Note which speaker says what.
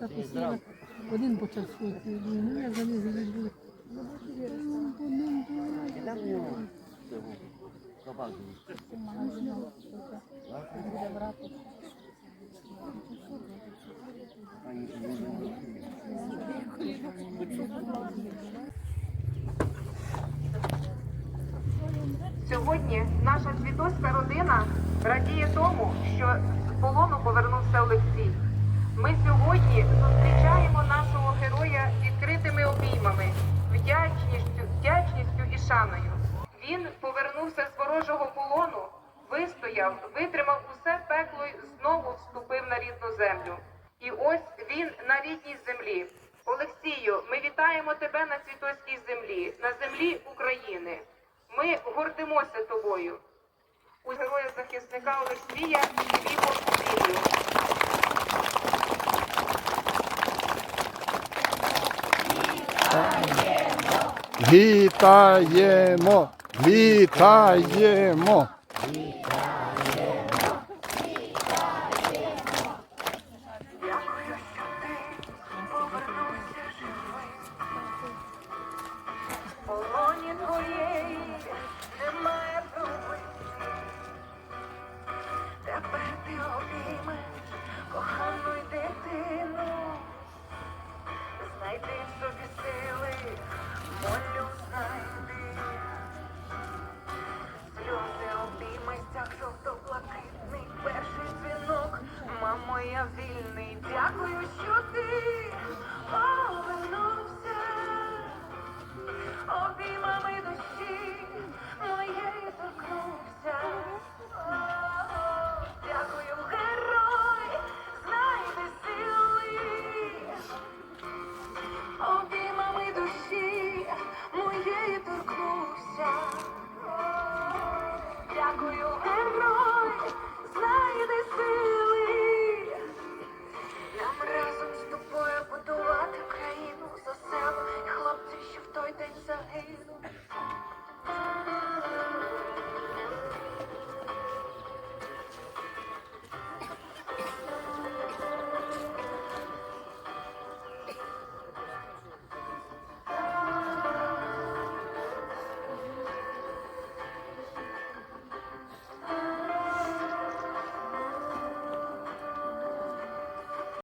Speaker 1: так посіла. Один почав сходити. Ну, я за ним забув.
Speaker 2: Сьогодні наша світоська родина радіє тому, що з полону повернувся Олексій. Ми сьогодні зустрічаємо нашого героя відкритими обіймами, вдячністю, вдячністю і шаною. Він повернувся з ворожого полону, вистояв, витримав усе пекло і знову вступив на рідну землю. І ось він на рідній землі. Олексію, ми вітаємо тебе на світоській землі, на землі України. Ми гордимося тобою. У героя захисника Олексія
Speaker 3: Вітаємо! Вітаємо! моя вільний, дякую, що ти повернув. Jesús.